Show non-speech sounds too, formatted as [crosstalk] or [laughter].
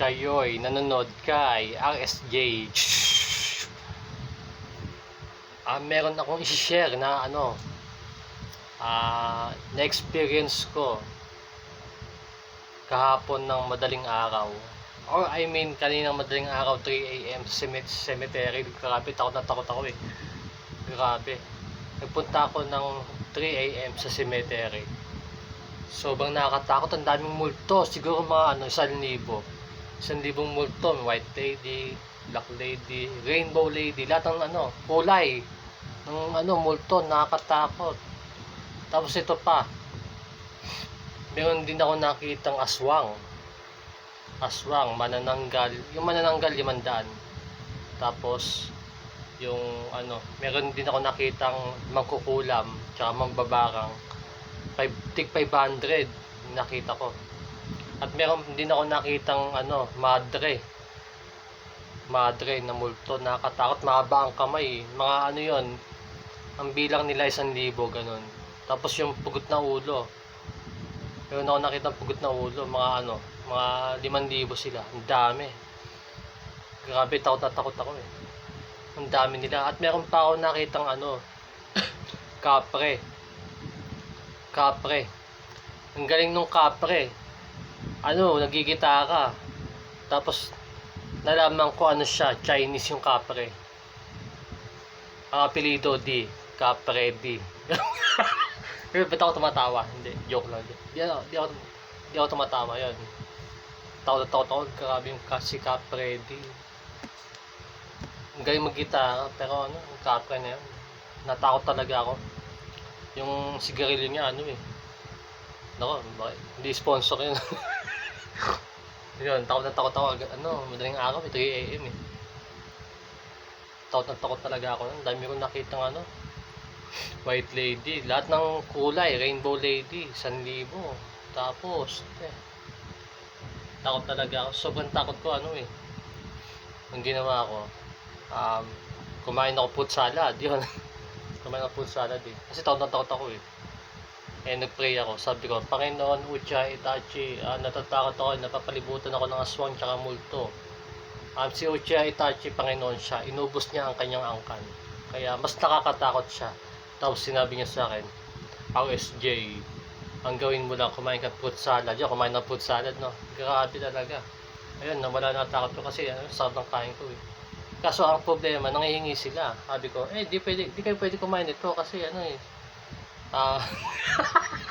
kayo'y nanonood kay RSJ uh, ah, meron akong i-share na ano ah, uh, na experience ko kahapon ng madaling araw. Or I mean kaninang madaling araw 3am cemetery. Grabe takot na takot ako eh. Grabe. Nagpunta ako ng 3am sa cemetery. Sobrang nakakatakot ang daming multo. Siguro mga ano 1,000 sandibong multo, white lady, black lady, rainbow lady, lahat ng ano, kulay ng ano, multo, nakakatakot. Tapos ito pa, meron din ako nakitang aswang. Aswang, manananggal, yung manananggal, limandaan. Tapos, yung ano, meron din ako nakitang magkukulam, tsaka magbabarang, 5, tig 500, nakita ko. At meron din ako nakitang ano, madre. Madre na multo, nakakatakot, mahaba ang kamay. Mga ano yon ang bilang nila isang libo, ganun. Tapos yung pugot na ulo. Meron ako nakitang pugot na ulo, mga ano, mga 5,000 sila. Ang dami. Grabe, takot na takot ako eh. Ang dami nila. At meron pa ako nakitang ano, [coughs] kapre. Kapre. Ang galing nung kapre. Ano, nagigitara. Tapos, nalaman ko ano siya, Chinese yung kapre. Ang apelido D. Kapre D. [laughs] Ba't ako tumatawa? Hindi, joke lang. Di, ako, di, ako, di ako tumatawa, yun. Takot na takot ako, grabe yung kasi kapre D. Ang galing mag-gitara, pero ano, yung kapre na yun. Natakot talaga ako. Yung sigarilyo niya, ano eh. Nako? Hindi sponsor yun. [laughs] yun, takot na takot ako. Ano, madaling araw, eh, 3 a.m. eh. Takot na takot talaga ako. Ang dami ko nakitang ano, white lady. Lahat ng kulay, rainbow lady, 1,000. Tapos, eh, takot talaga ako. Sobrang takot ko, ano eh. Ang ginawa ko, um, kumain ako fruit salad. Yun. [laughs] kumain ako fruit salad eh. Kasi takot na takot ako eh. Eh, nag-pray ako. Sabi ko, Panginoon, Ucha, Itachi, ah, natatakot ako, napapalibutan ako ng aswang tsaka multo. Um, si Uchiha Itachi, Panginoon siya, inubos niya ang kanyang angkan. Kaya mas nakakatakot siya. Tapos sinabi niya sa akin, RSJ, ang gawin mo lang, kumain ka fruit salad. Yan, kumain ng fruit salad, no? Grabe talaga. Ayun, nawala na takot ko kasi ano, sarap ng kain ko eh. Kaso ang problema, nangihingi sila. Sabi ko, eh, di, pwede, di kayo pwede kumain nito kasi ano eh. 啊。哈哈哈